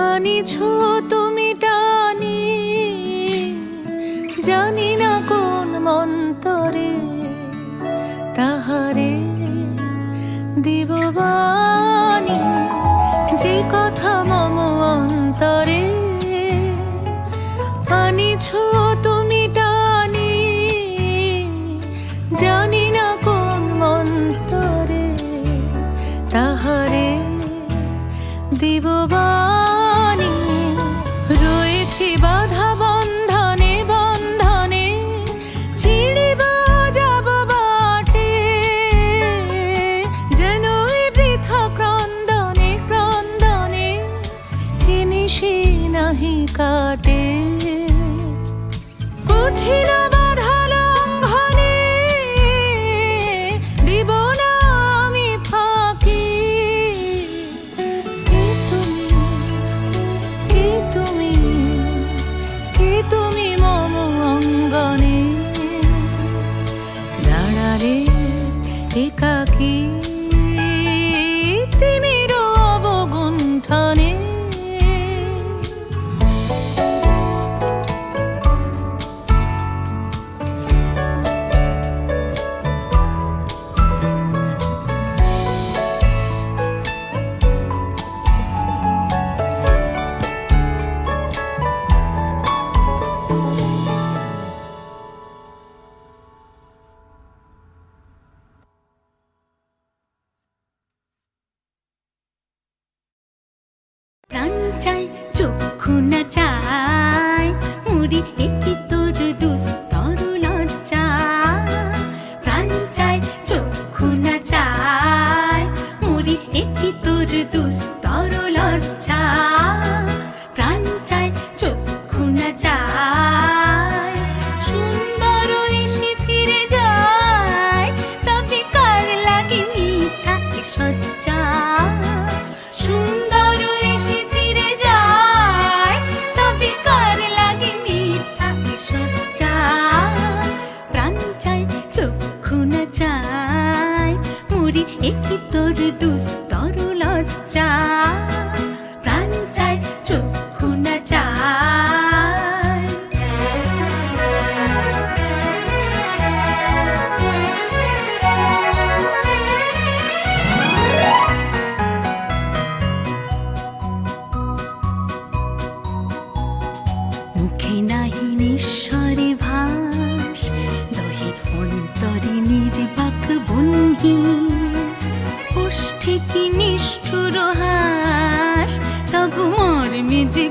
আনিছো তুমি টানি। জানি না কোন মন্তরে তাহারে দিব বাণী। যে যে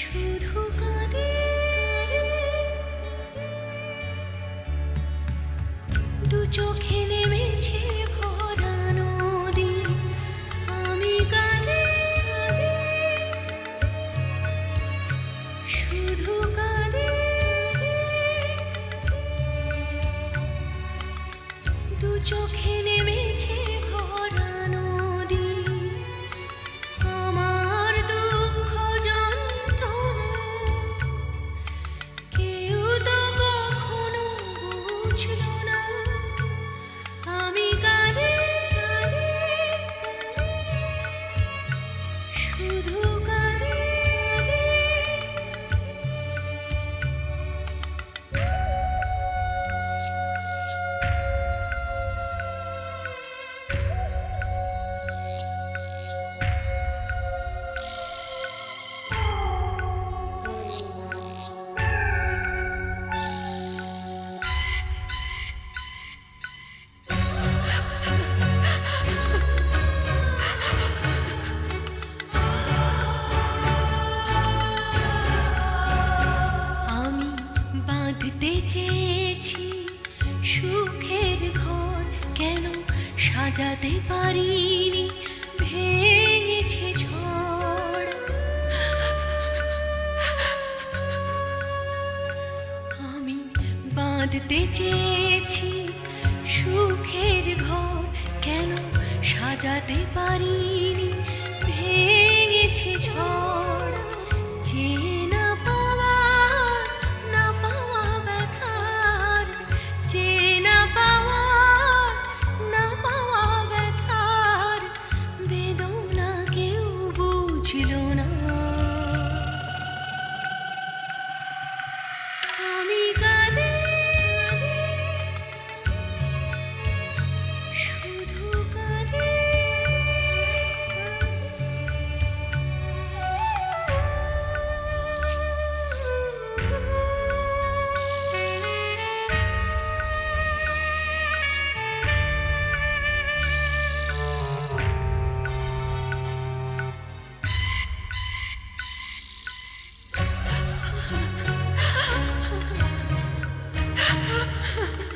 শুধু সাজাতে পারিনি Ha ha ha!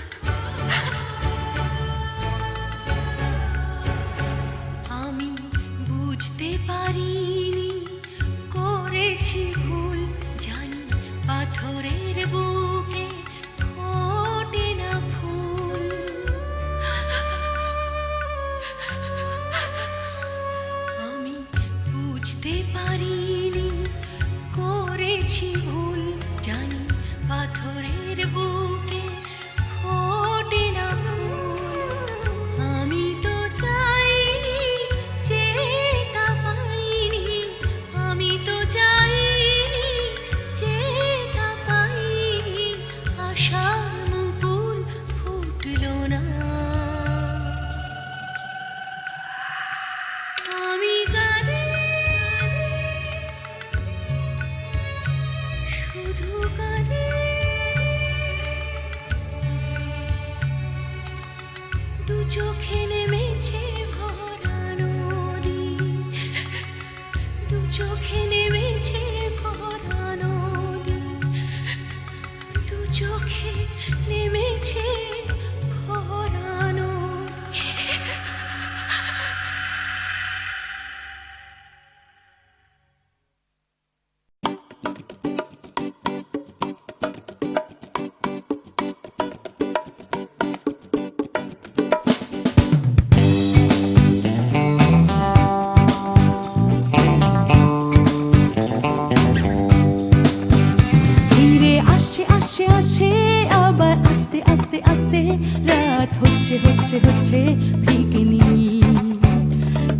সে হচ্ছে ভিকিনি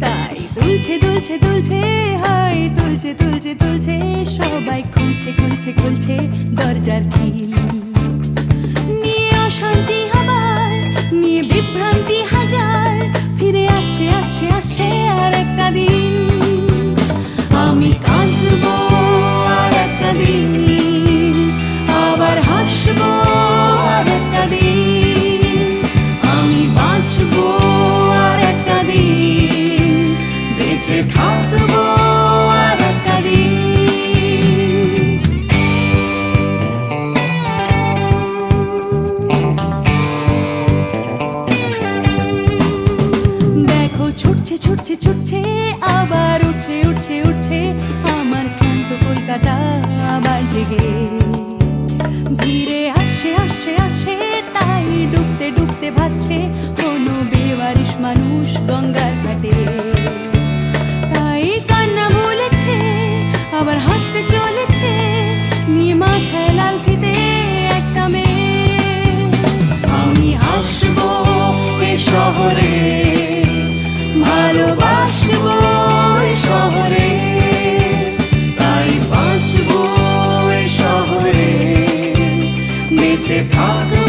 তাই তুলছে তুলছে তুলছে হাই তুলছে তুলছে তুলছে সবাই খুলছে খুলছে খুলছে দরজার খিল। নিয়ে অশান্তি হবার নিয়ে বিভ্রান্তি হাজার, ফিরে আসছে আসছে আসছে আর একটা দিন ছুটছে ছুটছে ছুটছে, আবার উঠছে উঠছে উঠছে কলকাতা তাই ডুবতে ডুবতে ভাসছে, কোনো বেবারিশ মানুষ, গঙ্গা শহরে ভালোবাসব শহরে তাই বাঁচব শহরে নিচে থাকব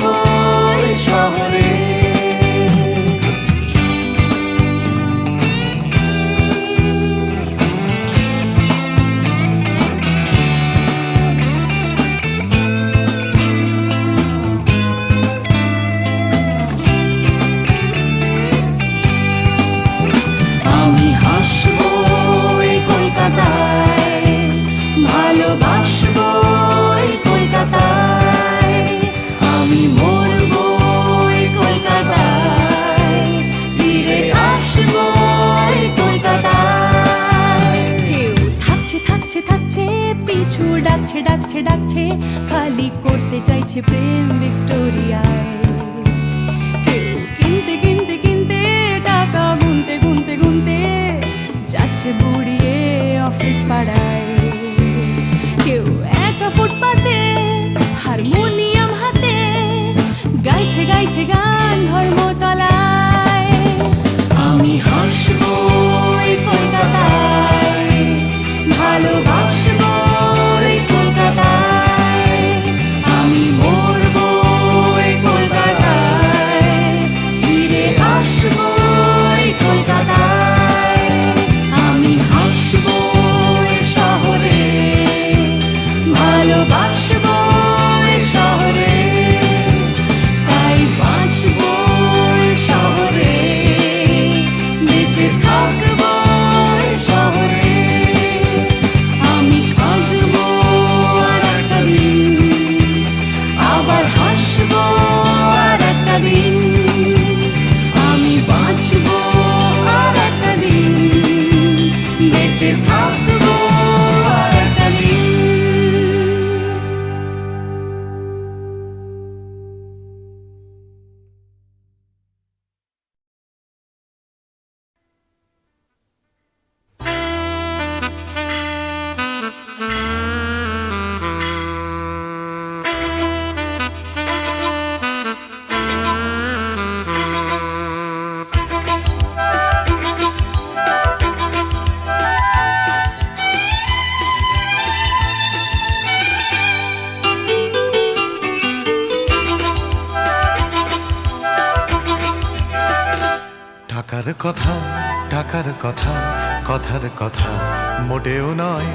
মোটেও নয়,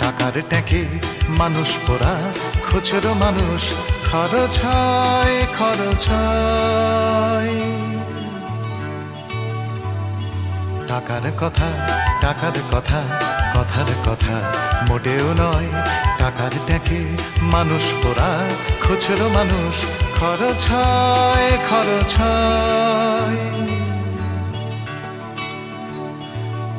টাকার ট্যাঁকে মানুষ পোড়া, খুচরো মানুষ খরচ হয়, খরচ টাকার কথা টাকার কথা, কথার কথা মোটেও নয়, টাকার ট্যাঁকে মানুষ পোড়া, খুচরো মানুষ খরচ হয় খরচ হয়।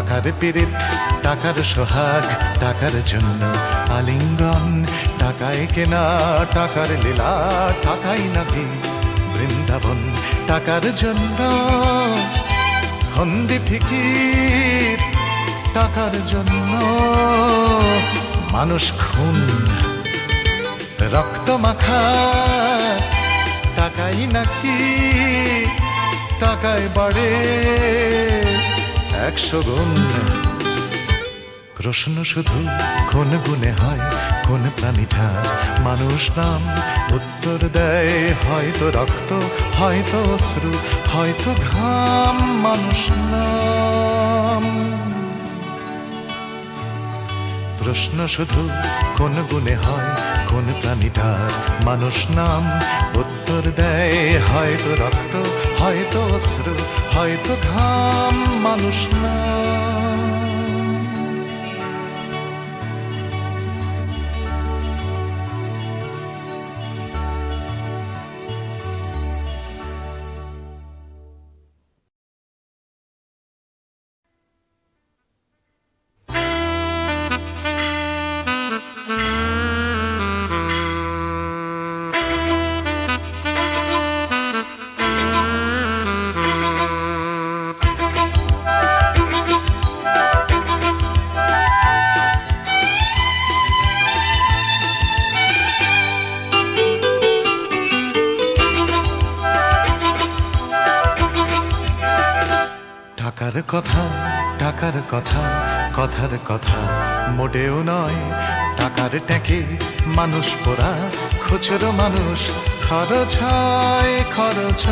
টাকার পিরিত টাকার সোহাগ, টাকার জন্য আলিঙ্গন, টাকায় কেনা, টাকার লীলা, টাকাই নাকি বৃন্দাবন, টাকার জন্য হন্দি ফিকির, টাকার জন্য মানুষ খুন, রক্ত মাখা, টাকাই নাকি টাকায় বাড়ে। একশো গুণ। প্রশ্ন শুধু কোন গুণে হয়, কোন প্রাণীটা? মানুষ নাম উত্তর দেয়, হয়তো রক্ত, হয়তো অশ্রু, হয়তো ঘাম। মানুষ নাম প্রশ্ন শুধু, কোন গুণে হয়, কোন প্রাণীটার? মানুষ নাম উত্তর দেয়, হয়তো রক্ত, হয়তো অশ্রু, হয়তো ধাম মানুষ নাম কথার কথা মোটেও নয়। টাকার ট্যাকে মানুষ পোড়া, খুচরো মানুষ খরচ হয়, খরচ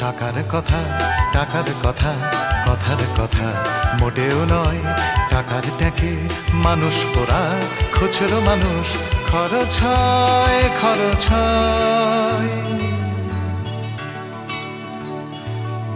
টাকার কথা টাকার কথা, কথার কথা মোটেও নয়। টাকার ট্যাকে মানুষ পোড়া, খুচরো মানুষ খরচ হয় খরচ হয়।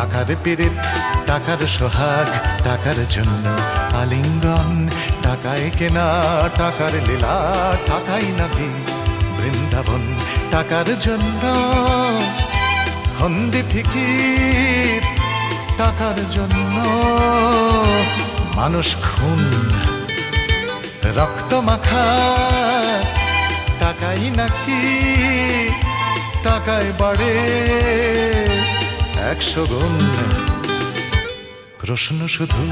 টাকার পিরিত টাকার সোহাগ, টাকার জন্য আলিঙ্গন, টাকায় কেনা, টাকার লীলা, টাকাই নাকি বৃন্দাবন, টাকার জন্য হন্দি ফিকির টাকার জন্য মানুষ খুন, রক্ত মাখা, টাকাই নাকি টাকায় বাড়ে। একশো গুণ। প্রশ্ন শুধু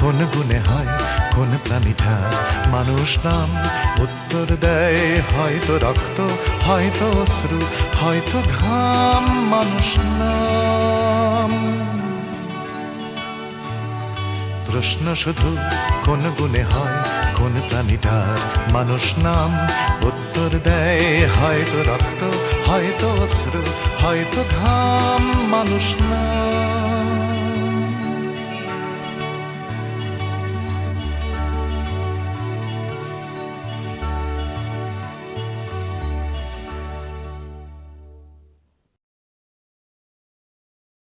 কোন গুণে হয়, কোন প্রাণীটা? মানুষ নাম উত্তর দেয়, হয়তো রক্ত, হয়তো অশ্রু, হয়তো ঘাম। মানুষ নাম প্রশ্ন শুধু, কোন গুণে হয়, কোন প্রাণীটা? মানুষ নাম উত্তর দেয়, হয়তো রক্ত, হয়তো অশ্রু, হয়তো ধাম মানুষ নাম।